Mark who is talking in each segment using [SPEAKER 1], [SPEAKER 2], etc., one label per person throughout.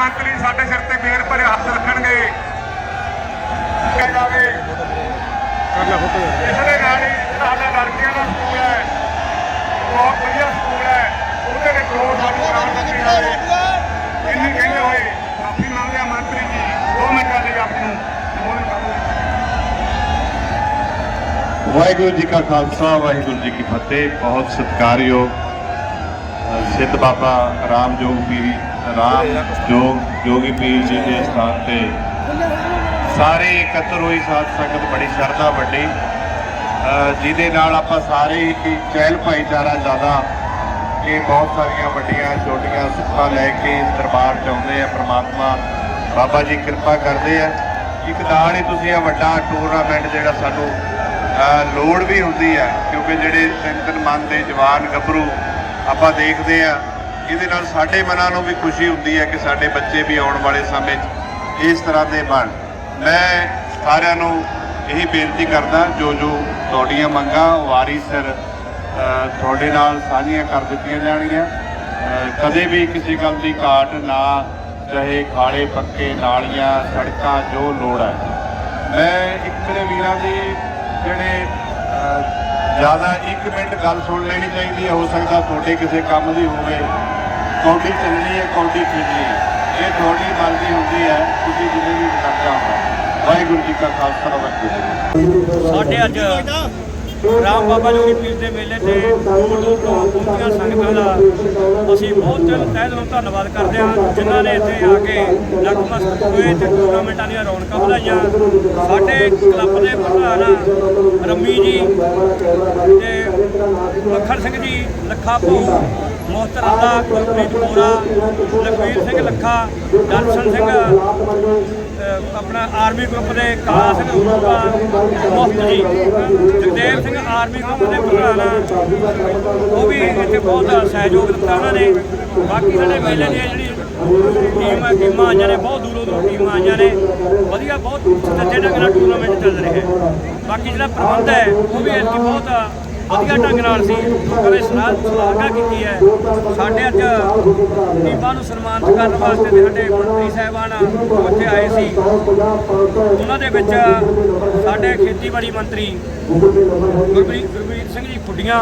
[SPEAKER 1] ਮੰਤਰੀ ਸਾਡੇ ਸਿਰ ਤੇ ਮੇਰ ਭਰੇ ਹੱਥ ਰੱਖਣਗੇ। ਕਿਹਾ ਜਾਵੇ। ਇਸ ਦੇ ਨਾਲ ਹੀ ਸਾਡਾ ਲੜਕੀਆਂ ਦਾ ਸਕੂਲ ਹੈ। ਬਹੁਤ ਵਧੀਆ ਸਕੂਲ ਹੈ। ਉਹਦੇ ਵਿੱਚ ਦੋ ਸਾਨੂੰ ਪ੍ਰਧਾਨ ਮੰਤਰੀ ਆਏ ਇਹਨੇ ਕਹਿੰਦੇ ਹੋਏ, ਮਾਫੀ ਮੰਗਦੇ ਮੰਤਰੀ ਜੀ ਦੋ ਮਿੰਟਾਂ ਲਈ ਆਪ ਨੂੰ
[SPEAKER 2] ਵਾਹਿਗੁਰੂ ਜੀ ਕਾ ਖਾਲਸਾ, ਵਾਹਿਗੁਰੂ ਜੀ ਕੀ ਫਤਿਹ। ਬਹੁਤ ਸਤਿਕਾਰਯੋਗ ਸਿੱਧ ਬਾਬਾ ਰਾਮਜੋਗ ਪੀਰ, ਰਾਮ ਜੋਗ, ਜੋਗੀ ਪੀਰ ਜੀ ਦੇ ਸਥਾਨ ਤੇ ਸਾਰੇ ਇਕੱਤਰ ਹੋਈ ਸਾਧ ਸੰਗਤ ਬੜੀ ਸ਼ਰਧਾ ਵੱਡੀ। ਜਿਹਦੇ ਨਾਲ ਆਪਾਂ ਸਾਰੇ ਹੀ ਚਹਿਲ ਭਾਈਚਾਰਾ ਜ਼ਿਆਦਾ ਇਹ ਬਹੁਤ ਸਾਰੀਆਂ ਵੱਡੀਆਂ, ਛੋਟੀਆਂ ਸੁੱਖਾਂ ਲੈ ਕੇ ਦਰਬਾਰ ਚ ਆਉਂਦੇ ਆ, ਪ੍ਰਮਾਤਮਾ ਬਾਬਾ ਜੀ ਕਿਰਪਾ ਕਰਦੇ ਆ। ਇੱਕ ਨਾਲ ਹੀ ਤੁਸੀਂ ਇਹ ਵੱਡਾ ਟੂਰਨਾਮੈਂਟ ਜਿਹੜਾ ਸਾਨੂੰ ਲੋੜ ਵੀ ਹੁੰਦੀ ਹੈ ਕਿਉਂਕਿ ਜਿਹੜੇ ਤਿੰਨ ਤਿੰਨ ਮਨ ਦੇ ਜਵਾਨ ਗੱਭਰੂ ਆਪਾਂ ਦੇਖਦੇ ਆ ਇਹਦੇ ਨਾਲ ਸਾਡੇ ਮਨਾਂ ਨੂੰ ਵੀ ਖੁਸ਼ੀ ਹੁੰਦੀ ਹੈ ਕਿ ਸਾਡੇ ਬੱਚੇ ਵੀ ਆਉਣ ਵਾਲੇ ਸਮੇਂ 'ਚ ਇਸ ਤਰ੍ਹਾਂ ਦੇ ਬਣ। ਮੈਂ ਸਾਰਿਆਂ ਨੂੰ ਇਹੀ ਬੇਨਤੀ ਕਰਦਾ, ਜੋ ਜੋ ਤੁਹਾਡੀਆਂ ਮੰਗਾਂ ਵਾਰੀ ਸਿਰ ਤੁਹਾਡੇ ਨਾਲ ਸਾਂਝੀਆਂ ਕਰ ਦਿੱਤੀਆਂ ਜਾਣਗੀਆਂ। ਕਦੇ ਵੀ ਕਿਸੇ ਗੱਲ ਦੀ ਘਾਟ ਨਾ ਚਾਹੇ ਖਾਲੇ ਪੱਕੇ ਨਾਲੀਆਂ, ਸੜਕਾਂ, ਜੋ ਲੋੜ ਹੈ। ਮੈਂ ਇੱਕ ਵੀਰਾਂ ਦੀ ਜਿਹੜੇ ਜ਼ਿਆਦਾ 1 ਮਿੰਟ ਗੱਲ ਸੁਣ ਲੈਣੀ ਚਾਹੀਦੀ ਹੈ, ਹੋ ਸਕਦਾ ਤੁਹਾਡੇ ਕਿਸੇ ਕੰਮ ਦੀ ਹੋਵੇ। ਕੌਡੀ ਚੱਲਣੀ ਹੈ ਕੌਡੀ ਖੇਡਣੀ ਹੈ। ਇਹ ਤੁਹਾਡੀ ਮਨ ਦੀ ਹੁੰਦੀ ਹੈ, ਤੁਸੀਂ ਜਿਵੇਂ ਵੀ ਕਰਦਾ ਹੋ ਵਾਹਿਗੁਰੂ ਜੀ ਕਾ ਖਾਲਸਾ, ਵਾਹਿਗੁਰੂ ਜੀ ਕੀ
[SPEAKER 3] ਸਾਡੇ ਅੱਜ ਰਾਮ ਬਾਬਾ ਜੋਗੀ ਦੀ ਪੀਰ ਦੇ ਮੇਲੇ ਤੇ ਦੂਰ ਦੂਰ ਤੋਂ ਪਹੁੰਚੀਆਂ ਸੰਗਤਾਂ ਦਾ ਅਸੀਂ ਬਹੁਤ ਦਿਲ ਤਹਿ ਦਿਲੋਂ ਧੰਨਵਾਦ ਕਰਦੇ ਹਾਂ, ਜਿਨ੍ਹਾਂ ਨੇ ਇੱਥੇ ਆ ਕੇ ਨਤਮਸਤਕ ਹੋਏ ਤੇ ਟੂਰਨਾਮੈਂਟਾਂ ਦੀਆਂ ਰੌਣਕਾਂ ਵਧਾਈਆਂ। ਸਾਡੇ ਕਲੱਬ ਦੇ ਪ੍ਰਧਾਨ ਰੰਮੀ ਜੀ ਤੇ ਮੱਖਣ ਸਿੰਘ ਜੀ, ਲੱਖਾ ਭੂ ਮੋਹਤਰਾਦਾ ਗੁਰਪ੍ਰੀਤ ਮੋਰਾ ਲਖਵੀਰ ਸਿੰਘ ਲੱਖਾ ਦਰਸ਼ਨ ਸਿੰਘ ਆਪਣਾ ਆਰਮੀ ਗਰੁੱਪ ਦੇ ਕਾਲਾ ਸਿੰਘ ਰੂਪਾ ਮੁਫਤ ਜੀ, ਜਗਦੇਵ ਸਿੰਘ ਆਰਮੀ ਗਰੁੱਪ ਦੇ ਪ੍ਰਧਾਨ ਉਹ ਵੀ ਇੱਥੇ ਬਹੁਤ ਸਹਿਯੋਗ ਦਿੱਤਾ ਉਹਨਾਂ ਨੇ। ਬਾਕੀ ਸਾਡੇ ਮੇਲੇ ਦੀਆਂ ਜਿਹੜੀ ਟੀਮਾਂ ਟੀਮਾਂ ਆਈਆਂ ਨੇ, ਬਹੁਤ ਦੂਰੋਂ ਦੂਰੋਂ ਟੀਮਾਂ ਆਈਆਂ ਨੇ। ਵਧੀਆ, ਬਹੁਤ ਸੱਜੇ ਢੰਗ ਨਾਲ ਟੂਰਨਾਮੈਂਟ ਚੱਲ ਰਿਹਾ ਹੈ। ਬਾਕੀ ਜਿਹੜਾ ਪ੍ਰਬੰਧ ਹੈ, ਉਹ ਵੀ ਇੱਥੇ ਬਹੁਤ ਵਧੀਆ ਢੰਗ ਨਾਲ ਸੀ। ਲੋਕਾਂ ਨੇ ਸਲਾਹ ਸਲਾਹਗਾ ਕੀਤੀ ਹੈ। ਸਾਡੇ ਅੱਜ ਟੀਮਾਂ ਨੂੰ ਸਨਮਾਨਿਤ ਕਰਨ ਵਾਸਤੇ ਤੇ ਸਾਡੇ ਮੰਤਰੀ ਸਾਹਿਬਾਨ ਉੱਥੇ ਆਏ ਸੀ। ਉਹਨਾਂ ਦੇ ਵਿੱਚ ਸਾਡੇ ਖੇਤੀਬਾੜੀ ਮੰਤਰੀ ਗੁਰਪ੍ਰੀਤ ਗੁਰਪ੍ਰੀਤ ਸਿੰਘ ਜੀ ਖੁੱਡੀਆਂ,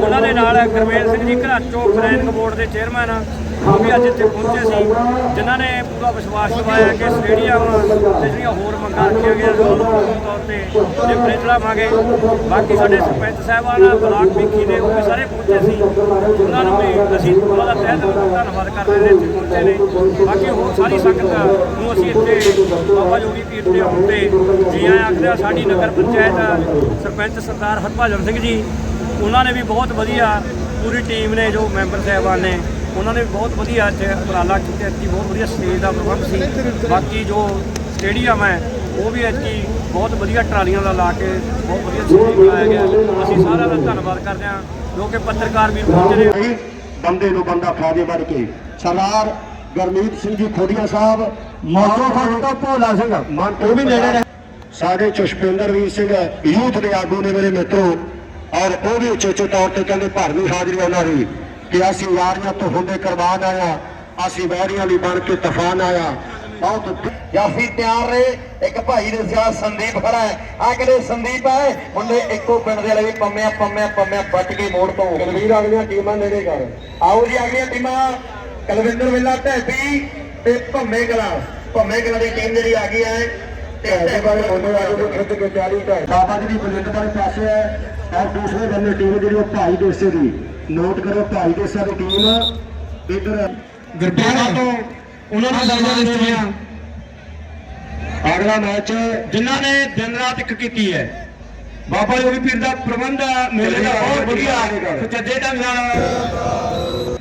[SPEAKER 3] ਉਹਨਾਂ ਦੇ ਨਾਲ ਗੁਰਮੇਲ ਸਿੰਘ ਜੀ ਘਰਾਚੋ ਫਰੈਂਕ ਬੋਰਡ ਦੇ ਚੇਅਰਮੈਨ ਉਹ ਵੀ ਅੱਜ ਇੱਥੇ ਪਹੁੰਚੇ ਸੀ, ਜਿਨ੍ਹਾਂ ਨੇ ਪੂਰਾ ਵਿਸ਼ਵਾਸ ਦਿਵਾਇਆ ਕਿ ਸਟੇਡੀਅਮ ਤੇ ਜਿਹੜੀਆਂ ਹੋਰ ਮੰਗਾਂ ਰੱਖੀਆਂ ਗਈਆਂ ਸੀ ਉਹਨਾਂ ਤੌਰ ਤੇ ਜਿਪਰੇ ਚੜਾਵਾਂਗੇ ਬਾਕੀ ਸਾਡੇ ਸਰਪੰਚ ਸਾਹਿਬਾਨ, ਬਲਾਕ ਵਿਖੀ ਦੇ, ਉਹ ਵੀ ਸਾਰੇ ਪਹੁੰਚੇ ਸੀ। ਉਹਨਾਂ ਨੂੰ ਵੀ ਅਸੀਂ ਉਹਨਾਂ ਦਾ ਤਹਿ ਦਿਲੋਂ ਧੰਨਵਾਦ ਕਰਦੇ ਨੇ ਇੱਥੇ ਪਹੁੰਚੇ ਨੇ। ਬਾਕੀ ਹੋਰ ਸਾਰੀ ਸੰਗਤ ਨੂੰ ਅਸੀਂ ਇੱਥੇ ਬਾਬਾ ਜੋਗੀ ਪੀਰ ਦੇ ਆਉਣ ਤੇ ਜੀ ਆਇਆਂ ਆਖਦੇ ਹਾਂ। ਸਾਡੀ ਨਗਰ ਪੰਚਾਇਤ ਸਰਪੰਚ ਸਰਦਾਰ ਹਰਭਜਨ ਸਿੰਘ ਜੀ, ਉਹਨਾਂ ਨੇ ਵੀ ਬਹੁਤ ਵਧੀਆ ਪੂਰੀ ਟੀਮ ਨੇ, ਜੋ ਮੈਂਬਰ ਸਾਹਿਬਾਨ ਨੇ। ਉਹਨਾਂ ਨੇ ਬਹੁਤ ਵਧੀਆ ਇੱਥੇ ਉਪਰਾਲਾ ਕੀਤਾ ਇੱਥੇ ਬਹੁਤ ਵਧੀਆ ਸਟੇਜ ਦਾ ਪ੍ਰਬੰਧ ਸੀ। ਬਾਕੀ ਜੋ ਸਟੇਡੀਅਮ ਹੈ ਉਹ ਵੀ ਇੱਥੇ ਬਹੁਤ ਵਧੀਆ ਟਰਾਲੀਆਂ ਦਾ ਲਾ ਕੇ ਬਹੁਤ ਵਧੀਆ ਸਟੇਜ ਬਣਾਇਆ ਗਿਆ। ਅਸੀਂ ਸਾਰਿਆਂ ਦਾ ਧੰਨਵਾਦ ਕਰਦੇ ਹਾਂ ਜੋ ਕਿ ਪੱਤਰਕਾਰ ਵੀਰ ਪਹੁੰਚੇ
[SPEAKER 4] ਬੰਦੇ ਨੂੰ ਬੰਦਾ ਫਾਦੇ ਵੜ ਕੇ। ਸਰਦਾਰ ਗਰਮੀਤ ਸਿੰਘ ਜੀ ਖੋੜੀਆ ਸਾਹਿਬ ਤੋਂ ਭੋਲਾ ਸਿੰਘ। ਉਹ ਵੀ ਨੇੜੇ ਰਹੇ ਸਾਡੇ ਚੁਸ਼ਪਿੰਦਰ ਵੀਰ ਸਿੰਘ ਯੂਥ ਦੇ ਆਗੂ ਨੇ ਮੇਰੇ ਮਿੱਤਰੋ। ਔਰ ਉਹ ਵੀ ਉੱਚੇ ਉੱਚੇ ਤੌਰ ਤੇ ਕਹਿੰਦੇ ਭਰਵੀਂ ਹਾਜ਼ਰੀ ਉਹਨਾਂ ਦੀ। ਕਿ ਅਸੀਂ ਯਾਰੀਆਂ ਤੋਂ ਹੁੰਦੇ ਕਰਵਾਨ ਆਇਆ ਅਸੀਂ ਵੈਰੀਆਂ ਲਈ ਬਣ ਕੇ ਤੂਫਾਨ ਆਇਆ। ਬਹੁਤ
[SPEAKER 5] ਜਾਫੀ ਤਿਆਰ ਰਹੇ। ਇੱਕ ਭਾਈ ਦੇ ਸਿਆ ਸੰਦੀਪ ਖੜਾ ਹੈ। ਆ ਕਹਿੰਦੇ ਸੰਦੀਪ ਹੈ। ਮੁੰਡੇ ਇੱਕੋ ਪਿੰਡ ਦੇ ਲਈ ਪੰਮਿਆ ਪੰਮਿਆ ਪੰਮਿਆ ਬੱਟ ਕੇ ਮੋੜ ਤੋਂ।
[SPEAKER 4] ਗਰਵੀਰ ਅਗਲੀਆਂ ਟੀਮਾਂ ਨੇੜੇ ਕਰ।
[SPEAKER 5] ਆਓ ਜੀ ਅਗਲੀਆਂ ਟੀਮਾਂ। ਕਲਵਿੰਦਰ ਵੇਲਾ ਢੈਬੀ ਤੇ ਭੰਮੇ ਕਲਾ। ਭੰਮੇ ਕਲਾ ਦੀ ਟੀਮ ਜਿਹੜੀ ਆ ਗਈ ਹੈ। ਤੇ
[SPEAKER 4] ਇਹਦੇ ਬਾਰੇ ਬੋਲੋ ਨੂੰ ਖਿੱਚ ਕੇ ਤਿਆਰੀ ਕਰ ਬਾਬਾ ਜੀ ਦੀ ਬੁਲੰਦ ਵਾਲੇ ਪਾਸੇ ਹੈ। ਔਰ ਦੂਸਰੇ ਬੰਨੇ ਟੀਮ ਜਿਹੜੀ ਉਹ ਭਾਈ ਦੇਸੇ ਦੀ। ਨੋਟ ਕਰੋ ਭਾਈ ਦੇਸਾ ਦੀ ਟੀਮ ਇਧਰ ਗਰਪਾਣਾ ਤੋਂ ਉਹਨਾਂ ਨੂੰ ਦਰਜਾ ਦਿੱਤੀਆਂ ਅਗਲਾ ਮੈਚ
[SPEAKER 3] ਜਿਨ੍ਹਾਂ ਨੇ ਦਿਨ ਰਾਤ ਇੱਕ ਕੀਤੀ ਹੈ।
[SPEAKER 4] ਬਾਬਾ ਜੋਗੀ ਪੀਰ ਦਾ ਪ੍ਰਬੰਧ ਮੇਲੇ ਦਾ ਬਹੁਤ ਵਧੀਆ।
[SPEAKER 3] ਸੱਚੇ ਢੰਗ ਨਾਲ